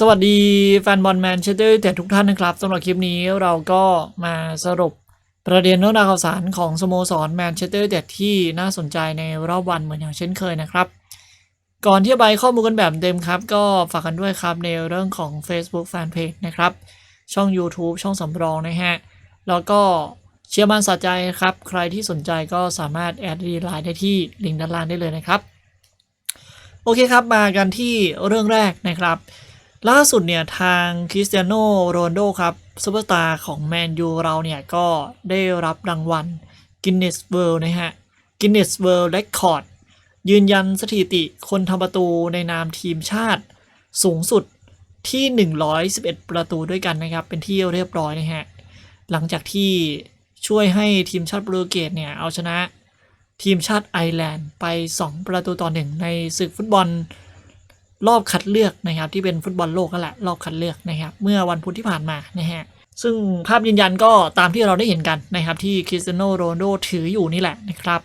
สวัสดีแฟนบอลแมนเชสเตอร์แต่ทุกท่านนะครับสำหรับคลิปนี้เราก็มาสรุปประเด็นเรื่องราวข่าวสารของสโมสรแมนเชสเตอร์แต่ที่น่าสนใจในรอบวันเหมือนอย่างเช่นเคยนะครับ ก่อนที่จะไปข้อมูลกันแบบเต็มครับ ก็ฝากกันด้วยครับในเรื่องของ Facebook Fanpage นะครับ ช่อง YouTube ช่องสำรองนะฮะ แล้วก็เชียร์มันสะใจครับ ใครที่สนใจก็สามารถแอดดีไลน์ได้ที่ลิงก์ด้านล่างได้เลยนะครับ โอเคครับมากันที่เรื่องแรกนะครับ ล่าสุดเนี่ยทางคริสเตียโนโรนโดครับซูเปอร์สตาร์ของแมนยูเราเนี่ยก็ได้รับรางวัลกินเนสเวิลด์นะฮะกินเนสเวิลด์เรคคอร์ดยืนยันสถิติคนทำประตูในนามทีมชาติสูงสุดที่ 111 ประตูด้วยกันนะครับ เป็นที่เรียบร้อยนะฮะ หลังจากที่ช่วยให้ทีมชาติโปรตุเกสเนี่ย เอาชนะทีมชาติไอร์แลนด์ไป 2 ประตูต่อหนึ่งในศึกฟุตบอล รอบคัดเลือกนะครับที่เป็นฟุตบอลโลกนั่นแหละรอบคัดเลือกนะครับเมื่อวันพุธที่ผ่านมานะฮะซึ่งภาพยืนยันก็ตามที่เราได้เห็นกันนะครับที่คริสเตียโนโรนโดถืออยู่นี่แหละนะครับ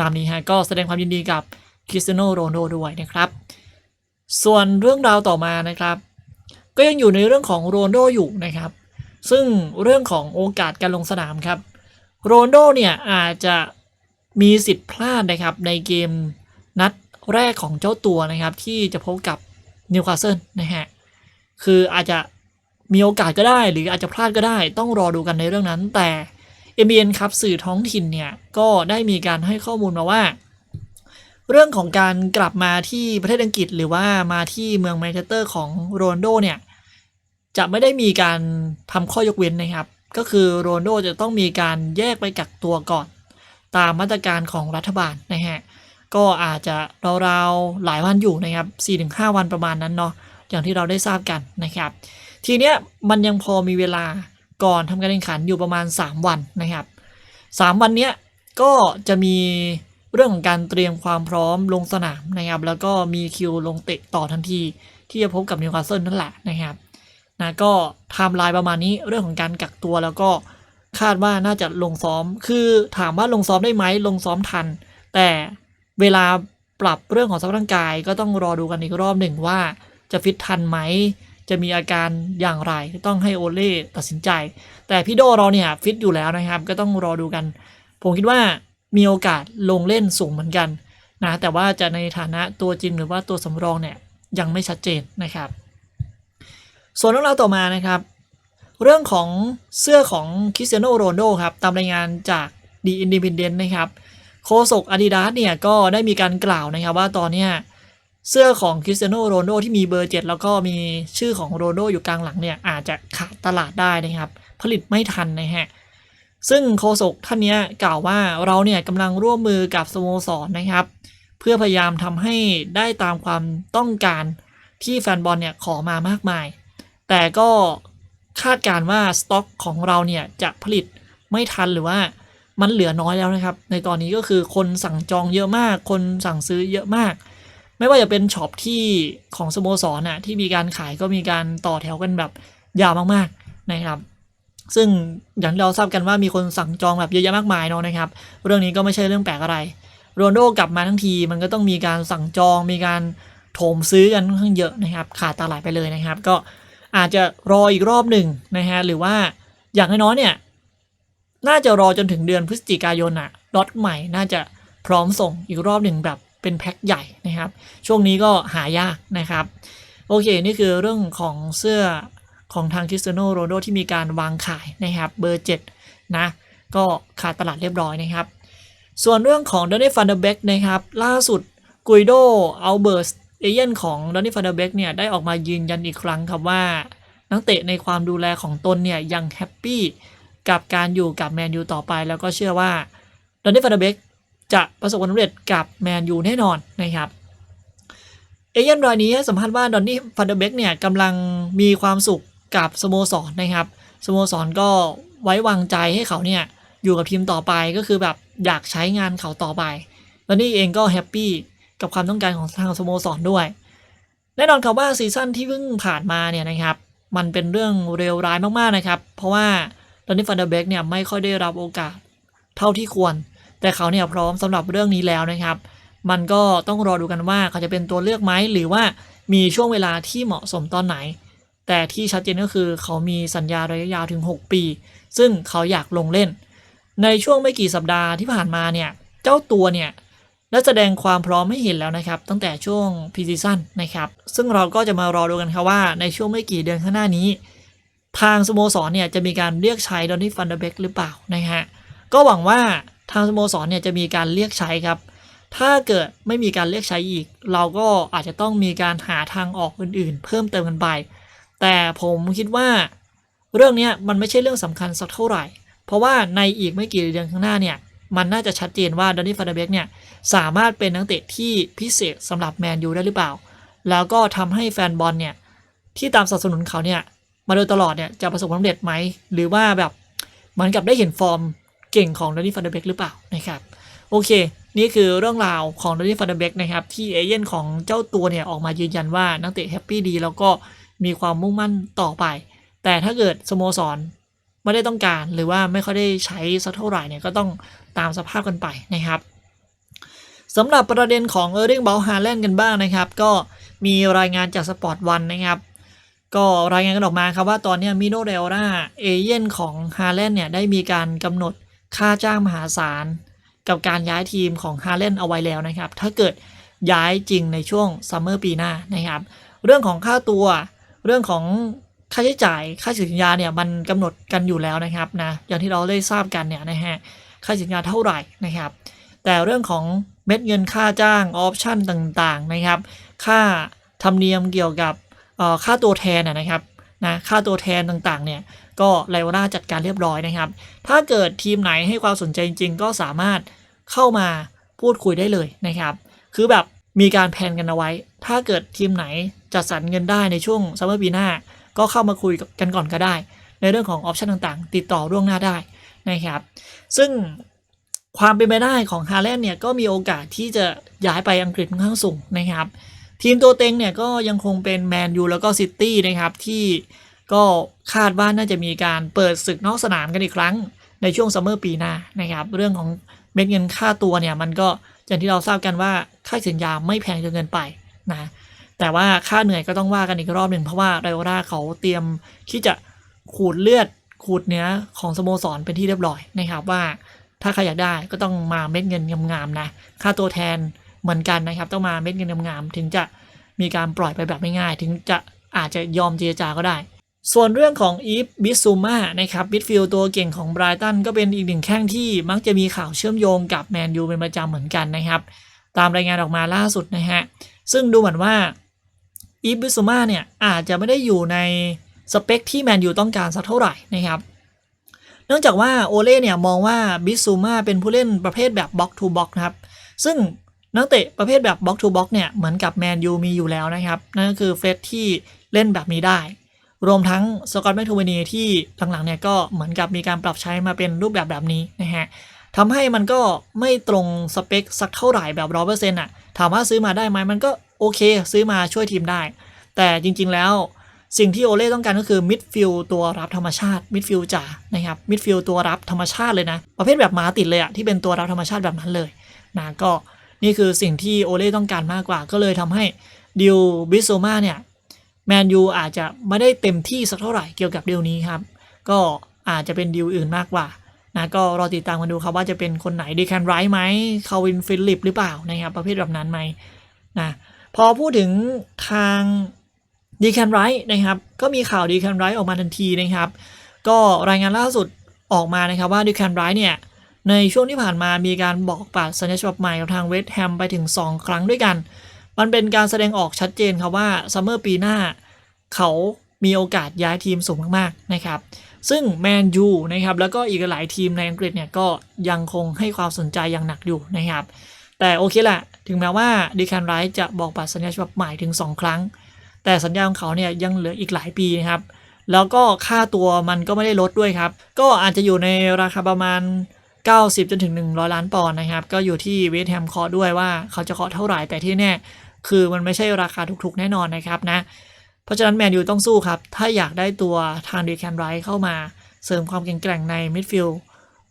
ตามนี้ฮะก็แสดงความยินดีกับคริสเตียโนโรนโดด้วยนะครับ ส่วนเรื่องราวต่อมานะครับ ก็ยังอยู่ในเรื่องของโรนโดอยู่นะครับ ซึ่งเรื่องของโอกาสการลงสนามครับโรนโดเนี่ยอาจจะมีสิทธิ์พลาดนะครับในเกมนัด แรกของเจ้าตัวนะครับที่จะพบกับนิวคาสเซิลนะฮะคืออาจจะมีโอกาสก็ได้ หรืออาจจะพลาดก็ได้ ต้องรอดูกันในเรื่องนั้น แต่ m b n ครับสื่อท้องถิ่นเนี่ย ก็ได้มีการให้ข้อมูลมาว่า เรื่องของการกลับมาที่ประเทศอังกฤษ หรือว่ามาที่เมืองแมนเชสเตอร์ของโรนโดเนี่ย จะไม่ได้มีการทำข้อยกเว้นนะครับ ก็คือโรนโดจะต้องมีการแยกไปกักตัวก่อน ตามมาตรการของรัฐบาลนะฮะ ก็อาจจะราวๆหลายวันอยู่นะครับ 4-5 วันประมาณนั้นเนาะอย่างที่เราได้ทราบกันนะครับ ทีเนี้ยมันยังพอมีเวลาก่อนทำการแข่งขันอยู่ประมาณ 3 วันนะครับ 3 วันเนี้ยก็จะมีเรื่องของการเตรียมความพร้อมลงสนามนะครับ แล้วก็มีคิวลงเตะต่อทันที ที่จะพบกับนิวคาสเซิลนั่นแหละนะครับนะก็ไทม์ไลน์ประมาณนี้เรื่องของการกักตัวแล้วก็คาดว่าน่าจะลงซ้อม คือถามว่าลงซ้อมได้ไหมลงซ้อมทัน แต่ เวลาปรับเรื่องของสภาพร่างกายก็ต้องรอดูกันอีกรอบหนึ่งว่าจะฟิตทันไหม จะมีอาการอย่างไรต้องให้โอเล่ตัดสินใจ แต่พี่โดเราเนี่ยฟิตอยู่แล้วนะครับ ก็ต้องรอดูกัน ผมคิดว่ามีโอกาสลงเล่นสูงเหมือนกันนะแต่ว่าจะในฐานะตัวจริงหรือว่าตัวสำรองเนี่ยยังไม่ชัดเจนนะครับ ส่วนเรื่องราวต่อมานะครับ เรื่องของเสื้อของคริสเตียโนโรนโดครับตามรายงานจากดีอินดิพ n เดนต์นะครับ โฆษกอาดิดาสเนี่ยก็ได้มีการกล่าวนะครับว่าตอนเนี้ยเสื้อของคริสเตียโนโรนลโดที่มีเบอร์ 7 แล้วก็มีชื่อของโรนลโดอยู่กลางหลังเนี่ยอาจจะขาดตลาดได้นะครับ ผลิตไม่ทันนะฮะซึ่งโฆษกท่านนี้กล่าวว่าเราเนี่ยกำลังร่วมมือกับสโมสรนะครับ เพื่อพยายามทำให้ได้ตามความต้องการที่แฟนบอลเนี่ยขอมามากมาย แต่ก็คาดการณ์ว่าสต็อกของเราเนี่ยจะผลิตไม่ทันหรือว่า มันเหลือน้อยแล้วนะครับ ในตอนนี้ก็คือคนสั่งจองเยอะมาก คนสั่งซื้อเยอะมาก ไม่ว่าจะเป็นช็อปที่ของสโมสรน่ะที่มีการขายก็มีการต่อแถวกันแบบยาวมากๆนะครับ ซึ่งอย่างเราทราบกันว่ามีคนสั่งจองแบบเยอะแยะมากมายเนาะนะครับ เรื่องนี้ก็ไม่ใช่เรื่องแปลกอะไรโรนโดกลับมาทั้งทีมันก็ต้องมีการสั่งจองมีการโถมซื้อกันค่อนข้างเยอะนะครับ ขาดตลาดไปเลยนะครับ ก็อาจจะรออีกรอบหนึ่งนะฮะหรือว่าอย่างน้อยๆเนี่ย น่าจะรอจนถึงเดือนพฤศจิกายนอะล็อตใหม่น่าจะพร้อมส่งอีกรอบหนึ่งแบบเป็นแพ็คใหญ่นะครับ ช่วงนี้ก็หายากนะครับ โอเค นี่คือเรื่องของเสื้อของทางคริสเตียโนโรนโดที่มีการวางขายนะครับ เบอร์ 7 นะ ก็ขาดตลาดเรียบร้อยนะครับ ส่วนเรื่องของดอนนี่ฟันเดอร์เบกนะครับ ล่าสุดกุยโดอัลเบิร์สเอเย่นของดอนนี่ฟันเดอร์เบกเนี่ยได้ออกมายืนยันอีกครั้งครับว่า นักเตะในความดูแลของตนเนี่ยยังแฮปปี้ กับการอยู่กับแมนยูต่อไป แล้วก็เชื่อว่าดอนนี่ฟันเดอร์เบกจะประสบความสำเร็จกับแมนยูแน่นอนนะครับเอเย่นรายนี้ให้สัมภาษณ์ว่าดอนนี่ฟันเดอร์เบกเนี่ยกำลังมีความสุขกับสโมสรนะครับสโมสรก็ไว้วางใจให้เขาเนี่ยอยู่กับทีมต่อไปก็คือแบบอยากใช้งานเขาต่อไปดอนนี่เองก็แฮปปี้กับความต้องการของทางสโมสรด้วย แน่นอนครับว่าซีซั่นที่เพิ่งผ่านมาเนี่ยนะครับ มันเป็นเรื่องเร็วร้ายมากๆนะครับ เพราะว่า ดอนนี่ฟันเดอร์เบกเนี่ยไม่ค่อยได้รับโอกาสเท่าที่ควร แต่เขาเนี่ยพร้อมสำหรับเรื่องนี้แล้วนะครับ มันก็ต้องรอดูกันว่าเขาจะเป็นตัวเลือกไหมหรือว่ามีช่วงเวลาที่เหมาะสมตอนไหน แต่ที่ชัดเจนก็คือเขามีสัญญาระยะยาวถึง 6 ปี ซึ่งเขาอยากลงเล่น ในช่วงไม่กี่สัปดาห์ที่ผ่านมาเนี่ยเจ้าตัวเนี่ยได้แสดงความพร้อมให้เห็นแล้วนะครับ ตั้งแต่ช่วงพีซีซั่นนะครับ ซึ่งเราก็จะมารอดูกันครับว่าในช่วงไม่กี่เดือนข้างหน้านี้ ทางสโมสรเนี่ยจะมีการเรียกใช้ดอนนี่ฟันเดเบกหรือเปล่านะฮะก็หวังว่าทางสโมสรเนี่ยจะมีการเรียกใช้ครับ ถ้าเกิดไม่มีการเรียกใช้อีก เราก็อาจจะต้องมีการหาทางออกอื่นๆ เพิ่มเติมกันไป แต่ผมคิดว่า เรื่องนี้มันไม่ใช่เรื่องสำคัญสักเท่าไหร่ เพราะว่าในอีกไม่กี่เดือนข้างหน้าเนี่ยมันน่าจะชัดเจนว่าดอนนี่ฟันเดเบกเนี่ยสามารถเป็นนักเตะที่พิเศษสำหรับแมนยูได้หรือเปล่า แล้วก็ทำให้แฟนบอลเนี่ยที่ตามสนับสนุนเขาเนี่ย มาโดยตลอดเนี่ยจะประสบความสำเร็จไหม หรือว่าแบบเหมือนกับได้เห็นฟอร์มเก่งของดอนนี่ฟันเดอร์เบกหรือเปล่านะครับโอเค นี่คือเรื่องราวของดอนนี่ฟันเดอร์เบกนะครับที่เอเย่นของเจ้าตัวเนี่ยออกมายืนยันว่านักเตะแฮปปี้ดีแล้วก็มีความมุ่งมั่นต่อไป แต่ถ้าเกิดสโมสรไม่ได้ต้องการหรือว่าไม่ค่อยได้ใช้สักเท่าไหร่เนี่ยก็ต้องตามสภาพกันไปนะครับสำหรับประเด็นของเออร์ริงเบลฮาแลนด์กันบ้างนะครับ ก็มีรายงานจากสปอร์ตวันนะครับ ก็รายงานกันออกมาครับว่าตอนนี้มิโนเรลนาเอเย่นของฮาแลนเนี่ยได้มีการกำหนดค่าจ้างมหาศาล กับการย้ายทีมของฮาแลนเอาไว้แล้วนะครับ ถ้าเกิดย้ายจริงในช่วงซัมเมอร์ปีหน้านะครับ เรื่องของค่าตัวเรื่องของค่าใช้จ่ายค่าสัญญาเนี่ยมันกำหนดกันอยู่แล้วนะครับนะอย่างที่เราได้ทราบกันเนี่ยนะฮะค่าสัญญาเท่าไหร่นะครับ แต่เรื่องของเม็ดเงินค่าจ้างออปชั่นต่างๆนะครับ ค่าธรรมเนียมเกี่ยวกับ ค่าตัวแทนนะครับนะค่าตัวแทนต่างๆเนี่ยก็ไลวาน่าจัดการเรียบร้อยนะครับ ถ้าเกิดทีมไหนให้ความสนใจจริง ๆ ก็สามารถเข้ามาพูดคุยได้เลยนะครับ คือแบบมีการแพนกันเอาไว้ ถ้าเกิดทีมไหนจัดสรรเงินได้ในช่วงซัมเมอร์ปีหน้า ก็เข้ามาคุยกันก่อนก็ได้ ในเรื่องของออปชันต่างๆ ติดต่อล่วงหน้าได้นะครับ ซึ่งความเป็นไปได้ของฮาแลนด์เนี่ยก็มีโอกาสที่จะย้ายไปอังกฤษค่อนข้างสูงนะครับ ทีมตัวเต็งเนี่ยก็ยังคงเป็นแมนยูแล้วก็ซิตี้นะครับที่ก็คาดว่าน่าจะมีการเปิดศึกนอกสนามกันอีกครั้งในช่วงซัมเมอร์ปีหน้านะครับเรื่องของเม็ดเงินค่าตัวเนี่ยมันก็อย่างที่เราทราบกันว่าค่าสัญญาไม่แพงจนเกินไปนะแต่ว่าค่าเหนื่อยก็ต้องว่ากันอีกรอบหนึ่งเพราะว่าไรโอราเขาเตรียมที่จะขูดเลือดขูดเนื้อของสโมสรเป็นที่เรียบร้อยนะครับว่าถ้าใครอยากได้ก็ต้องมาเม็ดเงินงามๆนะค่าตัวแทน เหมือนกันนะครับ ต้องมาเม็ดเงินงามๆถึงจะมีการปล่อยไปแบบไม่ง่ายถึงจะอาจจะยอมเจรจาก็ได้ ส่วนเรื่องของอีฟบิสซูมานะครับบิสฟิลตัวเก่งของไบรตันก็เป็นอีกหนึ่งแข้งที่มักจะมีข่าวเชื่อมโยงกับแมนยูเป็นประจำเหมือนกันนะครับ ตามรายงานออกมาล่าสุดนะฮะซึ่งดูเหมือนว่าอีฟบิสซูมาเนี่ยอาจจะไม่ได้อยู่ในสเปคที่แมนยูต้องการสักเท่าไหร่นะครับเนื่องจากว่าโอเล่เนี่ยมองว่าบิสซูมาเป็นผู้เล่นประเภทแบบบ็อกทูบ็อกนะครับ ซึ่ง นักเตะประเภทแบบบล็อกทูบ็อกเนี่ยเหมือนกับแมนยูมีอยู่แล้วนะครับ นั่นก็คือเฟสที่เล่นแบบนี้ได้ รวมทั้งสกอตแมคโทมินีที่หลังๆเนี่ยก็เหมือนกับมีการปรับใช้มาเป็นรูปแบบแบบนี้นะฮะทำให้มันก็ไม่ตรงสเปคสักเท่าไหร่แบบร้อเปอร์เซ็นต์อะถามว่าซื้อมาได้ไหมมันก็โอเค ซื้อมาช่วยทีมได้ แต่จริงๆแล้วสิ่งที่โอเล่ต้องการก็คือมิดฟิลตัวรับธรรมชาติมิดฟิลจ๋านะครับมิดฟิลตัวรับธรรมชาติเลยนะ ประเภทแบบหมาติดเลยอะที่เป็นตัวรับธรรมชาติแบบนั้นเลยนะก็ นี่คือสิ่งที่โอเล่ต้องการมากกว่า ก็เลยทำให้ดิวบิสโซมาเนี่ยแมนยูอาจจะไม่ได้เต็มที่สักเท่าไหร่เกี่ยวกับเดิวนี้ครับ ก็อาจจะเป็นดิวอื่นมากกว่านะก็รอติดตามกันดูครับว่าจะเป็นคนไหนดีแคนไรท์ไหมคาวินฟิลิปหรือเปล่านะครับประเภทแบบนั้นไหมนะพอพูดถึงทางดีแคนไรท์นะครับก็มีข่าวดีแคนไรท์ออกมาทันทีนะครับ ก็รายงานล่าสุดออกมานะครับว่าดีแคนไรท์เนี่ย ในช่วงที่ผ่านมามีการบอกปัดสัญญาฉบับใหม่กับทางเวสต์แฮมไปถึง 2 ครั้งด้วยกัน มันเป็นการแสดงออกชัดเจนครับว่าซัมเมอร์ปีหน้า เขามีโอกาสย้ายทีมสูงมากๆนะครับ ซึ่งแมนยูนะครับแล้วก็อีกหลายทีมในอังกฤษเนี่ยก็ยังคงให้ความสนใจอย่างหนักอยู่นะครับ แต่โอเคแหละถึงแม้ว่าดีแคนไรจะบอกปัดสัญญาฉบับใหม่ถึง 2 ครั้ง แต่สัญญาของเขาเนี่ยยังเหลืออีกหลายปีนะครับ แล้วก็ค่าตัวมันก็ไม่ได้ลดด้วยครับ ก็อาจจะอยู่ในราคาประมาณ 90 จนถึง 100 ล้านปอนด์นะครับ ก็อยู่ที่เวสแฮมเคาะด้วยว่าเขาจะเคาะเท่าไหร่แต่ที่แน่ คือมันไม่ใช่ราคาถูกๆแน่นอนนะครับนะ เพราะฉะนั้นแมนยูต้องสู้ครับ ถ้าอยากได้ตัวทางดีแคนไรท์เข้ามาเสริมความแข็งแกร่งในมิดฟิลด์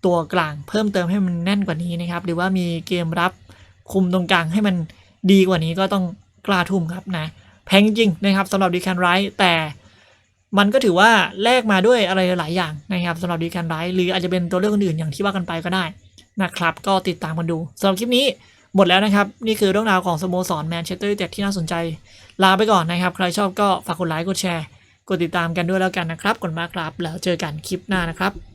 ตัวกลางเพิ่มเติมให้มันแน่นกว่านี้นะครับ หรือว่ามีเกมรับคุมตรงกลางให้มันดีกว่านี้ก็ต้องกล้าทุ่มครับนะแพงจริงนะครับสำหรับดีแคนไรท์แต่ มันก็ถือว่าแลกมาด้วยอะไรหลายอย่างนะครับสำหรับดีการไลท์หรืออาจจะเป็นตัวเลือกอื่นๆอย่างที่ว่ากันไปก็ได้นะครับ ก็ติดตามกันดูสำหรับคลิปนี้หมดแล้วนะครับ นี่คือเรื่องราวของสโมสรแมนเชสเตอร์ยูไนเต็ดที่น่าสนใจ ลาไปก่อนนะครับ ใครชอบก็ฝากกดไลค์กดแชร์ กดติดตามกันด้วยแล้วกันนะครับกดมากครับ แล้วเจอกันคลิปหน้านะครับ